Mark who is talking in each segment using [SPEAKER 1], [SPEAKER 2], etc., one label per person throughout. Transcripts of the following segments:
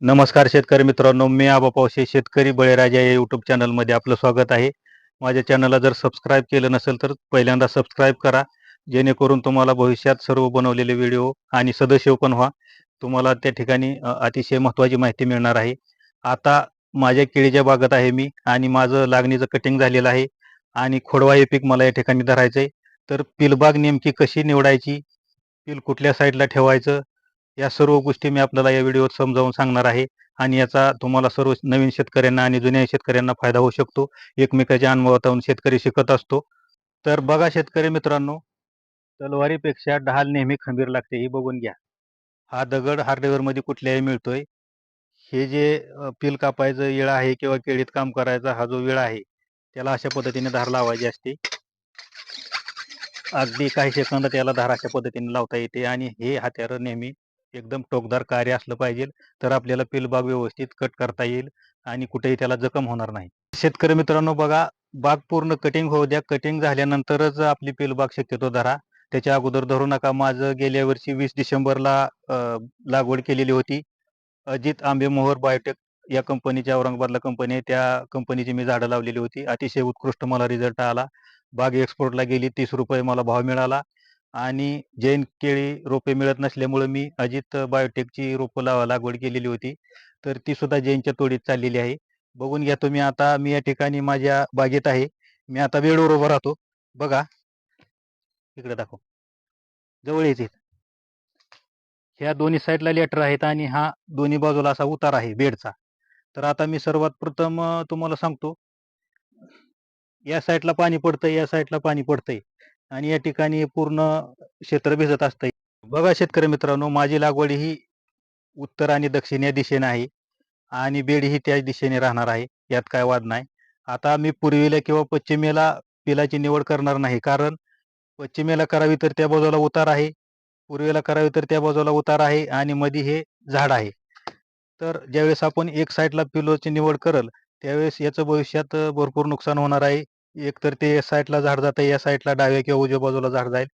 [SPEAKER 1] नमस्कार शेतकरी मित्रांनो मी आबा शेतकरी बळीराजा या यूट्यूब चॅनलमध्ये आपलं स्वागत आहे. माझ्या चॅनलला जर सबस्क्राईब केलं नसेल तर पहिल्यांदा सबस्क्राईब करा जेणेकरून तुम्हाला भविष्यात सर्व बनवलेले व्हिडिओ आणि सदस्य पण व्हा. तुम्हाला त्या ठिकाणी अतिशय महत्त्वाची माहिती मिळणार आहे. आता माझ्या केळीच्या बागत आहे मी आणि माझं लागणीचं कटिंग झालेलं आहे आणि खोडवा हे पीक मला या ठिकाणी धरायचं आहे तर पिलबाग नेमकी कशी निवडायची पिल कुठल्या साईडला ठेवायचं या सर्व गोष्टी मी आपल्याला या व्हिडिओत समजावून सांगणार आहे. आणि याचा तुम्हाला सर्व नवीन शेतकऱ्यांना आणि जुन्या शेतकऱ्यांना फायदा होऊ शकतो. एकमेकाच्या अनुभवातून शेतकरी शिकत असतो. तर बघा शेतकरी मित्रांनो तलवारीपेक्षा ढाल नेहमी खंबीर लागते ही बघून घ्या. हा दगड हार्डवेअरमध्ये कुठल्याही मिळतोय. हे जे पिल कापायचं येळ आहे किंवा केळीत काम करायचा हा जो वेळ आहे त्याला अशा पद्धतीने धार लावायची असते. अगदी काही सेकंद त्याला धाराच्या पद्धतीने लावता येते आणि हे हत्यार नेहमी एकदम टोकदार कार्य असलं पाहिजे तर आपल्याला पिलबाग व्यवस्थित कट करता येईल आणि कुठेही त्याला जखम होणार नाही. शेतकरी मित्रांनो बघा बाग पूर्ण कटिंग होऊ द्या. कटिंग झाल्यानंतरच आपली पिलबाग शक्यतो धरा. त्याच्या अगोदर धरू नका. माझं गेल्या वर्षी वीस डिसेंबरला लागवड केलेली होती. अजित आंबेमोहर बायोटेक या कंपनीची औरंगाबादला कंपनी आहे. त्या कंपनीची मी झाडं लावलेली होती. अतिशय उत्कृष्ट मला रिझल्ट आला. बाग एक्सपोर्टला गेली तीस रुपये मला भाव मिळाला. आणि जैन केळी रोपे मिळत नसल्यामुळे मी अजित बायोटेकची रोपं लावा लागवड केलेली होती. तर ती सुद्धा जैनच्या तोडीत चाललेली आहे. बघून घ्या तुम्ही आता मी या ठिकाणी माझ्या बागेत आहे. मी आता वेळवर उभा राहतो. बघा. इकडे दाखव. जवळ येते ह्या दोन्ही साईडला लेटर आहेत आणि हा दोन्ही बाजूला असा उतार आहे बेडचा. तर आता मी सर्वात प्रथम तुम्हाला सांगतो. या साईडला पाणी पडतंय या साईडला पाणी पडतंय. आणि या ठिकाणी पूर्ण क्षेत्र भिजत असतंय. बघा शेतकरी मित्रांनो माझी लागवड ही उत्तर आणि दक्षिण या दिशेने आहे. आणि बेड ही त्याच दिशेने राहणार आहे. यात काय वाद नाही. आता मी पूर्वेला किंवा पश्चिमेला पिलाची निवड करणार नाही. कारण पश्चिमेला करावी तर त्या बाजूला उतार आहे. पूर्वेला करावी तर त्या बाजूला उतार आहे. आणि मध्ये हे झाड आहे. तर ज्यावेळेस आपण एक साईडला पिलोची निवड करल त्यावेळेस याचं भविष्यात भरपूर नुकसान होणार आहे. एक तर ते या साईडला झाड जातं या साईडला डाव्या किंवा उजव्या बाजूला झाड जाईल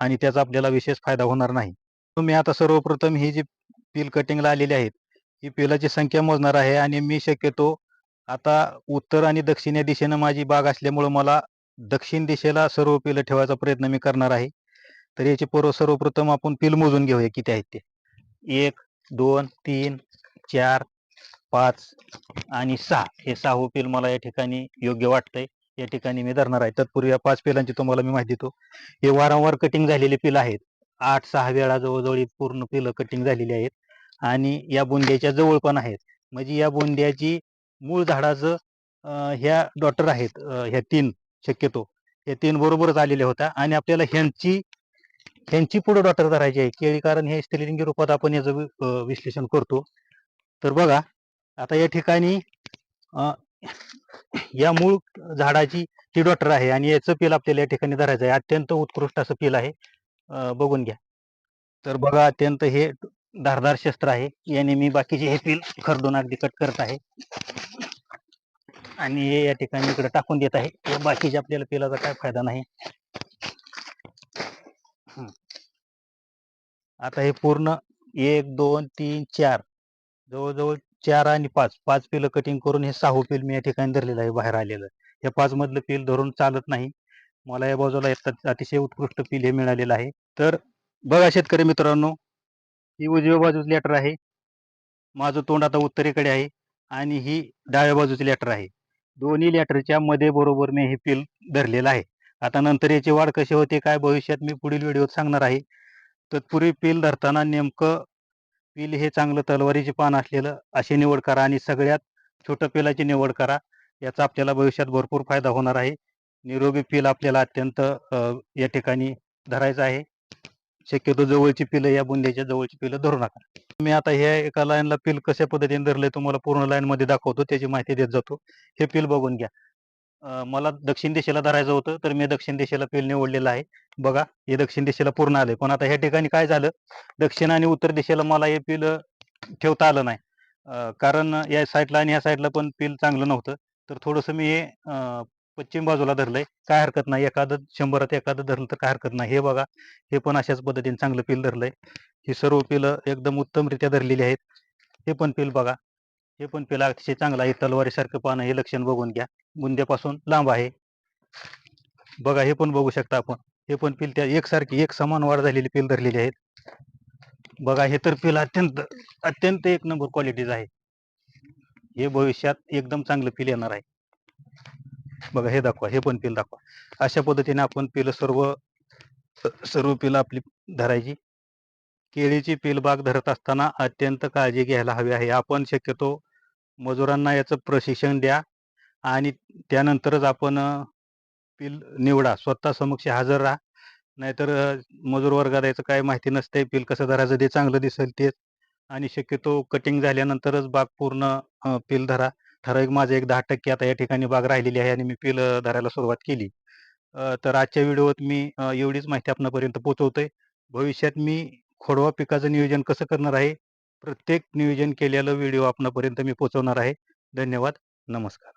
[SPEAKER 1] आणि त्याचा आपल्याला विशेष फायदा होणार नाही. तुम्ही आता सर्वप्रथम ही जी पिल कटिंगला आलेली आहेत ही पिलाची संख्या मोजणार आहे आणि मी शक्यतो आता उत्तर आणि दक्षिण या दिशेनं माझी बाग असल्यामुळं मला दक्षिण दिशेला सर्व पिलं ठेवायचा प्रयत्न मी करणार आहे. तर याची पूर्व सर्वप्रथम आपण पिल मोजून घेऊया किती आहेत ते. एक दोन तीन चार पाच आणि सहा. हे सहा पिल मला या ठिकाणी योग्य वाटतंय. या ठिकाणी मी धरणार आहे. तत्पूर्वी या पाच पिलांची तुम्हाला मी माहिती देतो. हे वारंवार कटिंग झालेले पिल आहेत. आठ सहा वेळा जवळजवळ पूर्ण पिलं कटिंग झालेली आहेत. आणि या बुंद्याच्या जवळ पण आहेत. म्हणजे या बुंद्याची मूळ झाडाचं ह्या डॉटर आहेत. ह्या तीन शक्यतो. ह्या तीन बरोबरच आलेल्या होत्या आणि आपल्याला ह्यांची ह्यांची पुढे डॉटर धरायची आहे. केळी कारण हे स्त्रीलिंगी रूपात आपण याचं विश्लेषण करतो. तर बघा आता या ठिकाणी या मूळ झाडाची ती डॉटर आहे आणि याचं पील आपल्याला या ठिकाणी धरायचं आहे. अत्यंत उत्कृष्ट असं पील आहे. बघून घ्या. तर बघा अत्यंत हे धारदार शस्त्र आहे. याने मी बाकीचे हे पील खरडून अगदी कट करत आहे. आणि हे या ठिकाणी इकडे टाकून देत आहे. या बाकीच्या आपल्याला पिलाचा काय फायदा नाही. आता हे पूर्ण एक दोन तीन चार जवळजवळ चार आणि पाच पाच पिलं कटिंग करून हे सहा पिल मी या ठिकाणी धरलेलं आहे बाहेर आलेलं. या पाच मधलं पिल धरून चालत नाही. मला या बाजूला एक अतिशय उत्कृष्ट पिल हे मिळालेलं आहे. तर बघा शेतकरी मित्रांनो ही उजव्या बाजूची लेटर आहे. माझं तोंड आता उत्तरेकडे आहे आणि ही डाव्या बाजूची लेटर आहे. दोन्ही लेटरच्या मध्ये बरोबर मी हे पिल धरलेलं आहे. आता नंतर याची वाढ कशी होते काय भविष्यात मी पुढील व्हिडिओत सांगणार आहे. तत्पूर्वी पिल धरताना नेमकं पिल हे चांगलं तलवारीचे पान असलेलं अशी निवड करा आणि सगळ्यात छोटं पिलाची निवड करा. याचा आपल्याला भविष्यात भरपूर फायदा होणार आहे. निरोगी पिल आपल्याला अत्यंत या ठिकाणी धरायचं आहे. शक्यतो जवळची पिलं या बुंद्याच्या जवळची पिलं धरू नका. मी आता हे एका लाईनला पिल कशा पद्धतीने धरलंय तुम्हाला पूर्ण लाईनमध्ये दाखवतो. त्याची माहिती देत जातो. हे पिल बघून घ्या. मला दक्षिण दिशेला धरायचं होतं तर मी दक्षिण दिशेला पिल निवडलेलं आहे. बघा हे दक्षिण दिशेला पूर्ण आलं पण आता ह्या ठिकाणी काय झालं? दक्षिण आणि उत्तर दिशेला मला हे पिल ठेवता आलं नाही. कारण या साईडला आणि ह्या साईडला पण पिल चांगलं नव्हतं. तर थोडंसं मी हे पश्चिम बाजूला धरलंय. काय हरकत नाही. एखादं शंभरात एखादं धरलं तर काय हरकत नाही. हे बघा हे पण अशाच पद्धतीने चांगलं पील धरलंय. ही सर्व पिलं एकदम उत्तमरित्या धरलेली आहेत. हे पण पील बघा. हे पण पील अतिशय चांगलं आहे. तलवारीसारखं पानं हे लक्षण बघून घ्या. बुंद्यापासून लांब आहे. बघा हे पण बघू शकता आपण. हे पण पिल त्या एकसारखी एक समान वाढ झालेली पील धरलेली आहेत. बघा हे तर पिल अत्यंत अत्यंत एक नंबर क्वालिटीज आहे. हे भविष्यात एकदम चांगलं पील येणार आहे. बघा हे दाखवा हे पण पिल दाखवा. अशा पद्धतीने आपण पिलं सर्व सर्व पिलं आपली धरायची. केळीची पिल बाग धरत असताना अत्यंत काळजी घ्यायला हवी आहे. आपण शक्यतो मजुरांना याचं प्रशिक्षण द्या आणि त्यानंतरच आपण अं, पील निवडा स्वतः समक्ष हजर राहा. नाहीतर मजूर वर्गाला याचं काय माहिती नसते पील कसं धरायचं ते चांगलं दिसेल तेच. आणि शक्यतो कटिंग झाल्यानंतरच बाग पूर्ण पील धरा. ठराविक माझं एक दहा टक्के आता या ठिकाणी बाग राहिलेली आहे आणि मी पील धरायला सुरुवात केली. तर आजच्या व्हिडिओत मी एवढीच माहिती आपणापर्यंत पोहोचवतोय. भविष्यात मी खोडवा पिकाचं नियोजन कसं करणार आहे प्रत्येक नियोजन केलेलं व्हिडिओ आपणापर्यंत मी पोहोचवणार आहे. धन्यवाद. नमस्कार.